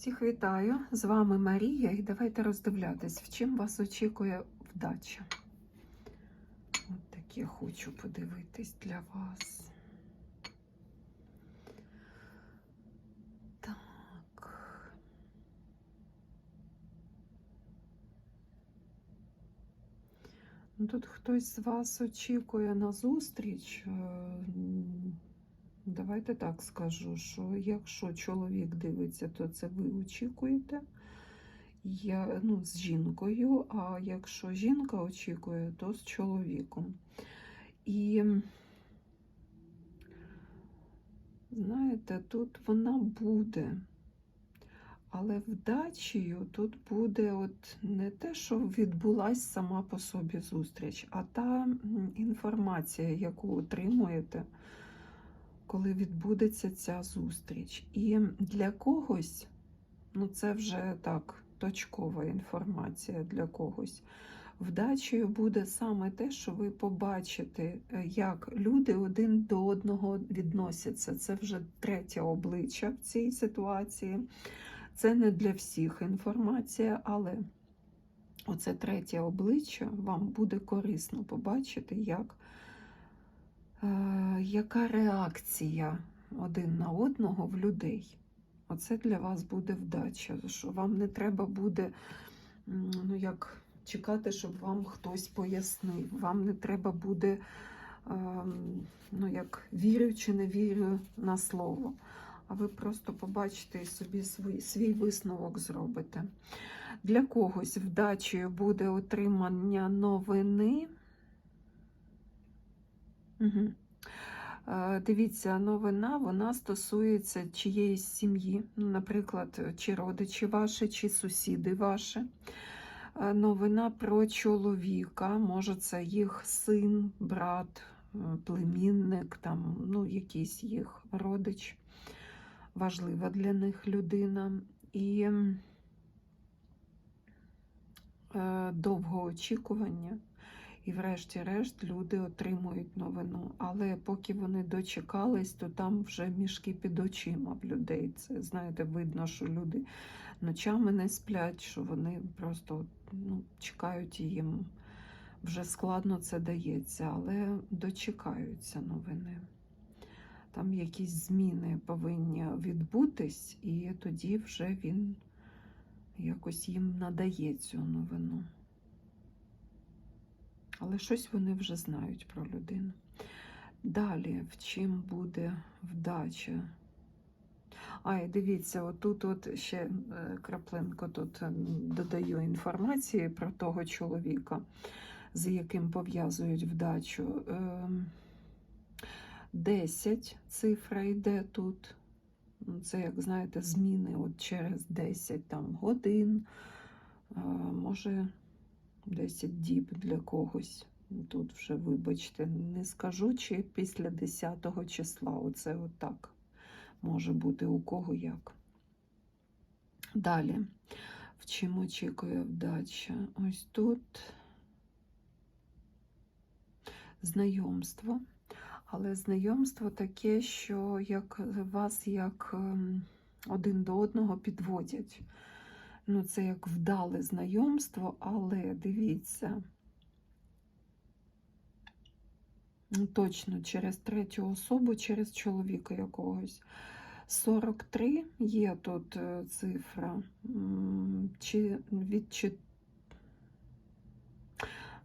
Всіх вітаю! З вами Марія, і давайте роздивлятись, в чим вас очікує вдача. От таке хочу подивитись для вас. Так. Ну, Тут хтось з вас очікує на зустріч. Давайте так скажу, що якщо чоловік дивиться, то це ви очікуєте я, ну, з жінкою, а якщо жінка очікує, то з чоловіком. І знаєте, тут вона буде. Але вдачею тут буде от не те, що відбулась сама по собі зустріч, а та інформація, яку отримуєте, коли відбудеться ця зустріч. І для когось, ну це вже так, точкова інформація для когось. Вдачею буде саме те, що ви побачите, е, як люди один до одного відносяться. Це вже третє обличчя в цій ситуації. Це не для всіх інформація, але оце третє обличчя вам буде корисно побачити, як, яка реакція один на одного в людей. Оце для вас буде вдача, що вам не треба буде ну, як, чекати, щоб вам хтось пояснив. Вам не треба буде, ем, ну, як вірю чи не вірю на слово а ви просто побачите і собі свій, свій висновок зробите. Для когось вдачею буде отримання новини. Угу. Дивіться, новина вона стосується чиєїсь сім'ї, ну, наприклад, чи родичі ваші, чи сусіди ваші. Новина про чоловіка, може, це їх син, брат, е, племінник, там, ну, якийсь їх родич важлива для них людина. І е, довго очікування, і, врешті-решт, люди отримують новину. Але поки вони дочекались, то там вже мішки під очима в людей. Це, знаєте, видно, що люди ночами не сплять, що вони просто ну, чекають їм. Вже складно це дається, але дочекаються новини там якісь зміни повинні відбутись, і тоді вже він якось їм надає цю новину. Але щось вони вже знають про людину. Далі, в чим буде вдача? А, і дивіться, отут от ще е, краплинку тут е, додаю інформації про того чоловіка, з яким пов'язують вдачу. Ем, 10 цифра йде тут. Ну, це, як знаєте, зміни от через 10 там, годин, може 10 діб для когось. Тут вже, вибачте, не скажу, чи після 10 числа. Оце отак може бути у кого як. Далі, в чим очікує вдача? Ось тут знайомство. Але знайомство таке, що як вас як ем, один до одного підводять. Ну, це як вдале знайомство, але дивіться, ну, точно через третю особу, через чоловіка якогось. 43 є тут е, цифра, чи від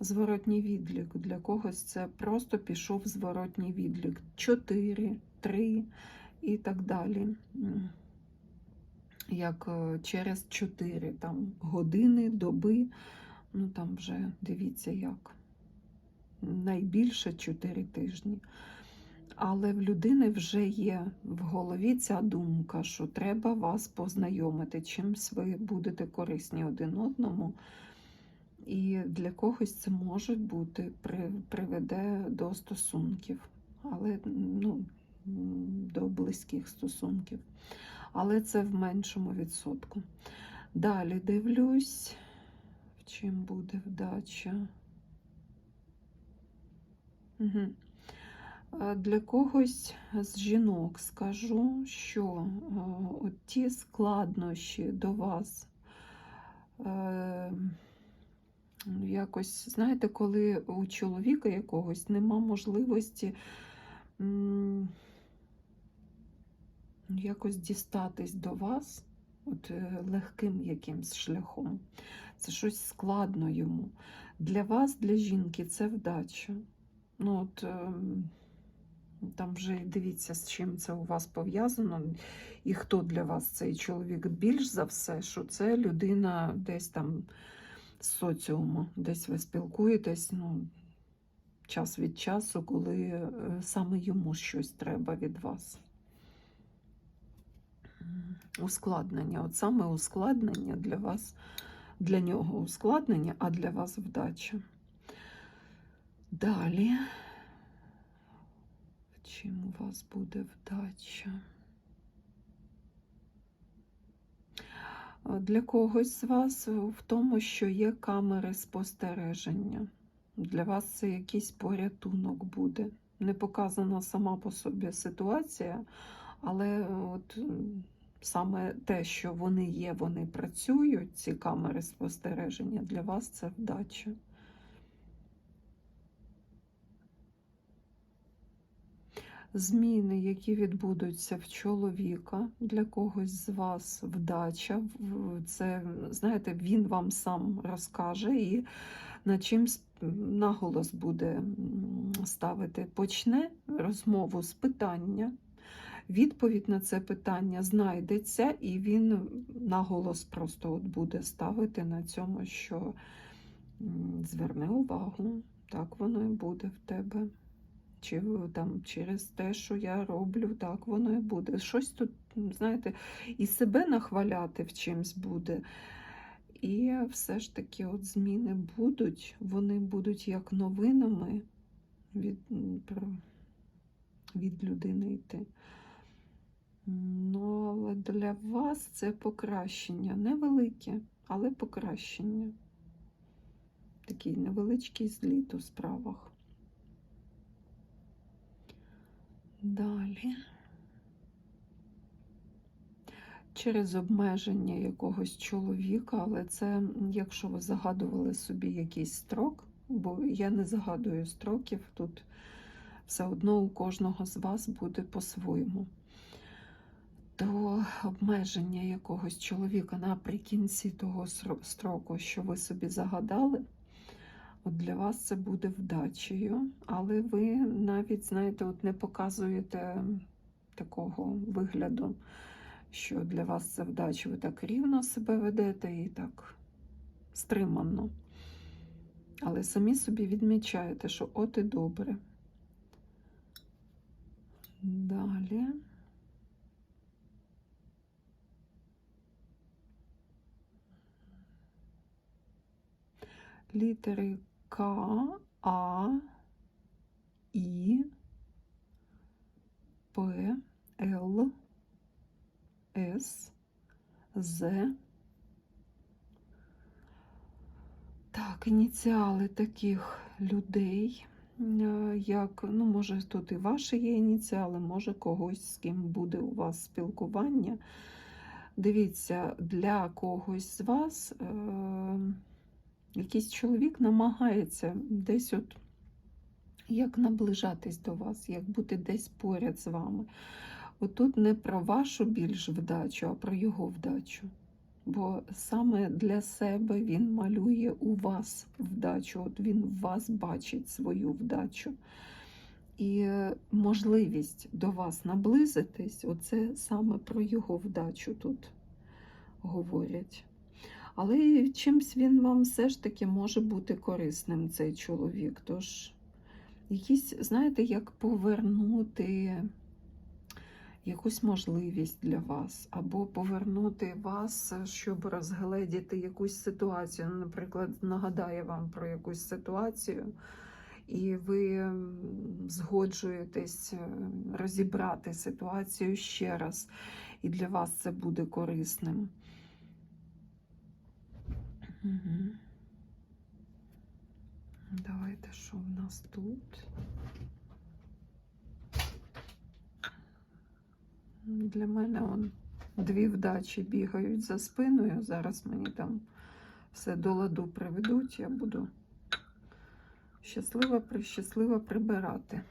зворотній відлік. Для когось це просто пішов зворотній відлік. 4, 3 і так далі. Як е, через 4 там, години, доби, ну там вже дивіться як. Найбільше 4 тижні. Але в людини вже є в голові ця думка, що треба вас познайомити, чимсь ви будете корисні один одному. І для когось це може бути, приведе до стосунків, але ну, до близьких стосунків. Але це в меншому відсотку. Далі дивлюсь, чим буде вдача. Угу. Для когось з жінок скажу, що е, от ті складнощі до вас е, ну, якось, знаєте, коли у чоловіка якогось нема можливості якось дістатись до вас от, е, легким якимсь шляхом. Це щось складно йому. Для вас, для жінки, це вдача. Ну, от, ем, там вже дивіться, з чим це у вас пов'язано, і хто для вас цей чоловік більш за все, що це людина десь там з соціуму, десь ви спілкуєтесь, ну, час від часу, коли е, саме йому щось треба від вас. Ускладнення. От саме ускладнення для вас, для нього ускладнення, а для вас вдача. Далі. Чим у вас буде вдача? Для когось з вас в тому, що є камери спостереження. Для вас це якийсь порятунок буде. Не показана сама по собі ситуація, але от саме те, що вони є, вони працюють, ці камери спостереження, для вас це вдача. Зміни, які відбудуться в чоловіка, для когось з вас вдача. Це, знаєте, він вам сам розкаже і на чимсь наголос буде ставити. Почне розмову з питання. Відповідь на це питання знайдеться, і він наголос просто от буде ставити на цьому, що зверни увагу, так воно і буде в тебе. Чи там через те, що я роблю, так воно і буде. Щось тут, знаєте, і себе нахваляти в чимсь буде. І все ж таки, от зміни будуть, вони будуть як новинами від, від людини йти. Ну, але для вас це покращення. Невелике, але покращення. Такий невеличкий зліт у справах. Далі. Через обмеження якогось чоловіка, але це, якщо ви загадували собі якийсь строк, бо я не загадую строків, тут все одно у кожного з вас буде по-своєму. То обмеження якогось чоловіка наприкінці того строку, що ви собі загадали, От для вас це буде вдачею, але ви навіть, знаєте, от не показуєте такого вигляду, що для вас це вдача. Ви так рівно себе ведете і так стримано. Але самі собі відмічаєте, що от і добре. Далі. Літери К, А, І, П, Л, С, З. Так, ініціали таких людей, е, як, ну, може, тут і ваші є ініціали, може когось, з ким буде у вас спілкування. Дивіться, для когось з вас е, якийсь чоловік намагається десь от як наближатись до вас, як бути десь поряд з вами. Отут не про вашу більш вдачу, а про його вдачу. Бо саме для себе він малює у вас вдачу, от він в вас бачить свою вдачу. І можливість до вас наблизитись, оце саме про його вдачу тут говорять. Але чимсь він вам все ж таки може бути корисним, цей чоловік. Тож, якісь, знаєте, як повернути якусь можливість для вас, або повернути вас, щоб розгледіти якусь ситуацію. Ну, Наприклад, нагадає вам про якусь ситуацію, і ви згоджуєтесь е, розібрати ситуацію ще раз, і для вас це буде корисним. Угу. Давайте що в нас тут? Для мене он дві вдачі бігають за спиною. Зараз мені там все до ладу приведуть, я буду щаслива, прищаслива прибирати.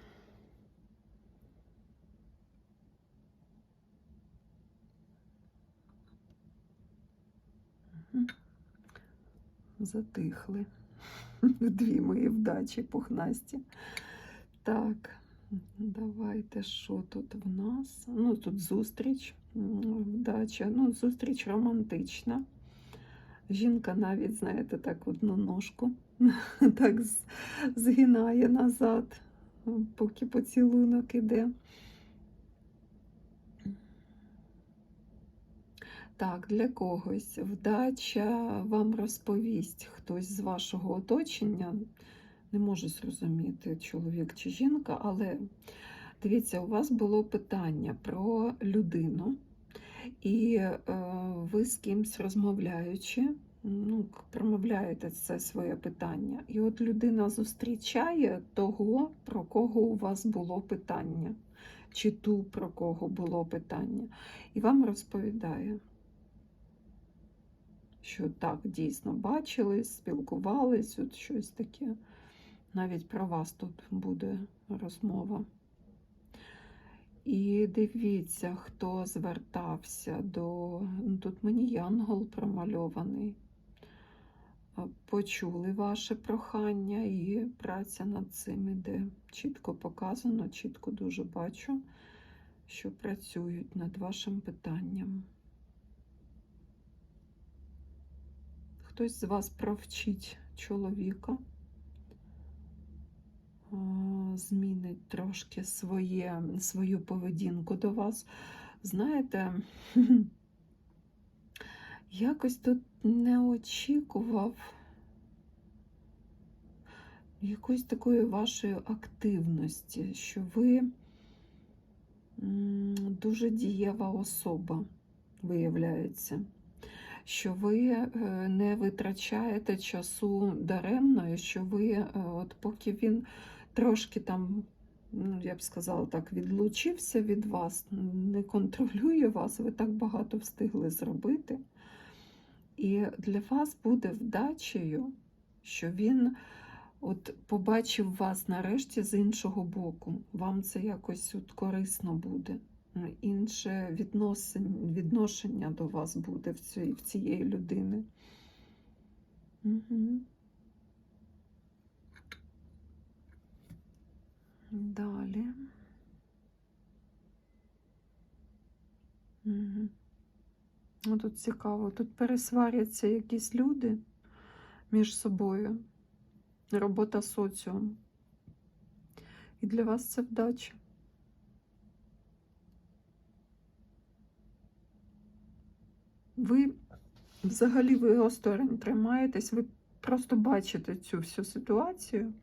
Затихли. Дві мої вдачі пухнасті. Так, давайте, що тут в нас? Ну, тут зустріч, вдача. Ну, зустріч романтична. Жінка навіть, знаєте, так одну ножку так згинає назад, поки поцілунок іде. Так, для когось вдача вам розповість хтось з вашого оточення. Не можу зрозуміти, чоловік чи жінка, але дивіться, у вас було питання про людину, і е, ви з кимсь розмовляючи, ну, промовляєте це своє питання. І от людина зустрічає того, про кого у вас було питання, чи ту, про кого було питання, і вам розповідає що так, дійсно бачились, спілкувались, от щось таке. Навіть про вас тут буде розмова. І дивіться, хто звертався до. Ну, тут мені янгол промальований. Почули ваше прохання і праця над цим іде. Чітко показано, чітко дуже бачу, що працюють над вашим питанням. Хтось з вас провчить чоловіка, змінить трошки своє, свою поведінку до вас. Знаєте, якось тут не очікував якоїсь такої вашої активності, що ви дуже дієва особа, виявляється що ви е, не витрачаєте часу даремно, і що ви, е, от поки він трошки там, ну, я б сказала так, відлучився від вас, не контролює вас, ви так багато встигли зробити. І для вас буде вдачею, що він от побачив вас нарешті з іншого боку. Вам це якось от корисно буде інше відносин, відношення до вас буде в, цій, в цієї людини. Угу. Далі. Угу. Ну, тут цікаво, тут пересваряться якісь люди між собою, робота соціум. І для вас це вдача. Ви взагалі ви осторонь тримаєтесь, ви просто бачите цю всю ситуацію,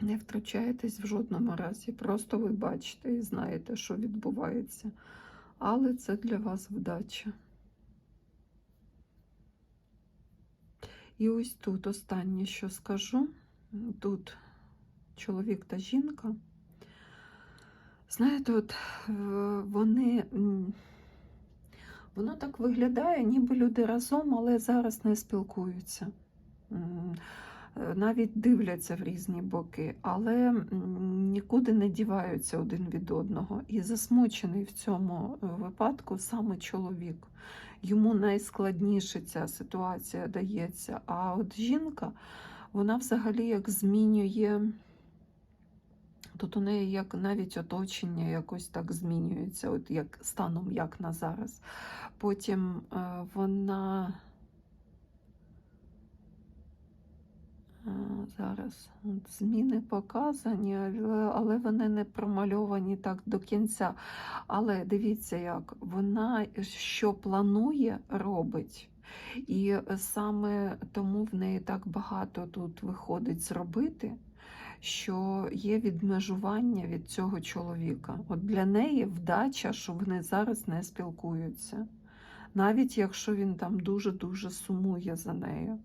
не втручаєтесь в жодному разі. Просто ви бачите і знаєте, що відбувається. Але це для вас вдача. І ось тут останнє, що скажу, тут чоловік та жінка. Знаєте, от е, вони Воно так виглядає, ніби люди разом, але зараз не спілкуються. Е, Навіть дивляться в різні боки, але нікуди не діваються один від одного. І засмучений в цьому е, випадку саме чоловік. Йому найскладніше ця ситуація дається. А от жінка, вона взагалі як змінює. Тут у неї як навіть оточення якось так змінюється, от як станом як на зараз. Потім е, вона е, зараз зміни показані, але вони не промальовані так до кінця. Але дивіться, як вона що планує, робить. І саме тому в неї так багато тут виходить зробити що є відмежування від цього чоловіка. От для неї вдача, що вони зараз не спілкуються. Навіть якщо він там дуже-дуже сумує за нею.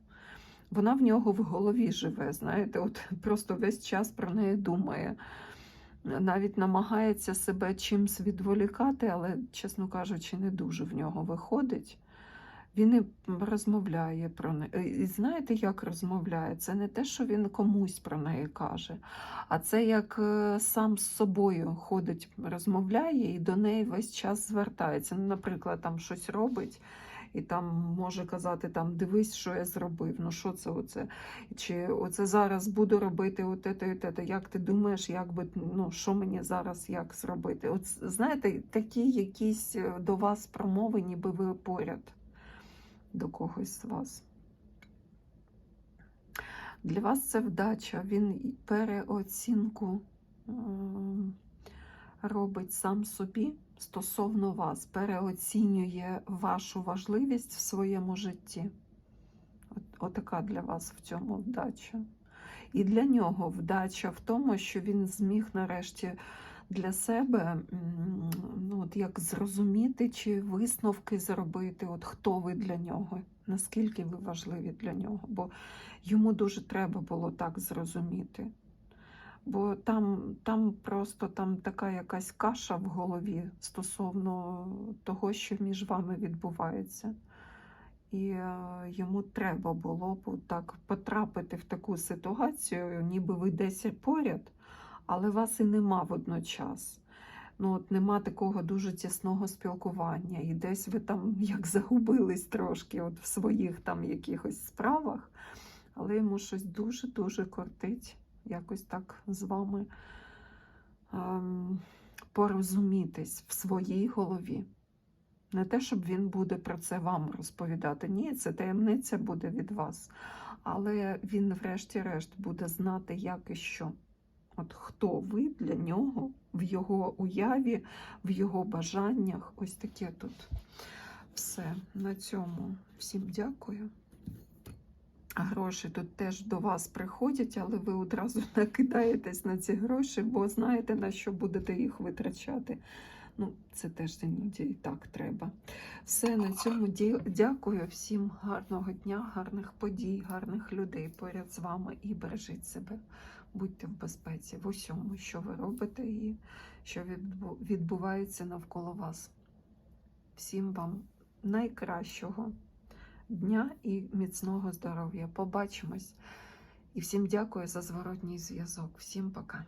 Вона в нього в голові живе, знаєте, от просто весь час про неї думає. навіть намагається себе чимсь відволікати, але, чесно кажучи, не дуже в нього виходить. Він і розмовляє про неї. І знаєте, як розмовляє? Це не те, що він комусь про неї каже, а це як е, сам з собою ходить, розмовляє і до неї весь час звертається. Ну, наприклад, там щось робить. І там може казати, там дивись, що я зробив. Ну що це оце? Чи оце зараз буду робити от те, і те. Як ти думаєш, як би ну що мені зараз як зробити? От знаєте, такі якісь е, до вас промови, ніби ви поряд до когось з вас. Для вас це вдача. Він переоцінку ем, робить сам собі стосовно вас, переоцінює вашу важливість в своєму житті. От, отака для вас в цьому вдача. І для нього вдача в тому, що він зміг нарешті для себе ну, от як зрозуміти чи висновки зробити, от хто ви для нього, наскільки ви важливі для нього. Бо йому дуже треба було так зрозуміти. Бо там, там просто там така якась каша в голові стосовно того, що між вами відбувається. І е, йому треба було б так потрапити в таку ситуацію, ніби ви десь поряд, але вас і нема водночас. Ну, от нема такого дуже тісного спілкування. І десь ви там як загубились трошки от в своїх там якихось справах, але йому щось дуже-дуже кортить якось так з вами ем, порозумітись в своїй голові. Не те, щоб він буде про це вам розповідати. Ні, це таємниця буде від вас. Але він, врешті-решт, буде знати, як і що. От хто ви для нього в його уяві, в його бажаннях. Ось таке тут все. На цьому всім дякую. Гроші тут теж до вас приходять, але ви одразу накидаєтесь на ці гроші, бо знаєте, на що будете їх витрачати. Ну, це теж іноді і так треба. Все, на цьому дякую всім гарного дня, гарних подій, гарних людей поряд з вами і бережіть себе. Будьте в безпеці в усьому, що ви робите і що відбувається навколо вас. Всім вам найкращого дня і міцного здоров'я. Побачимось. І всім дякую за зворотній зв'язок. Всім пока.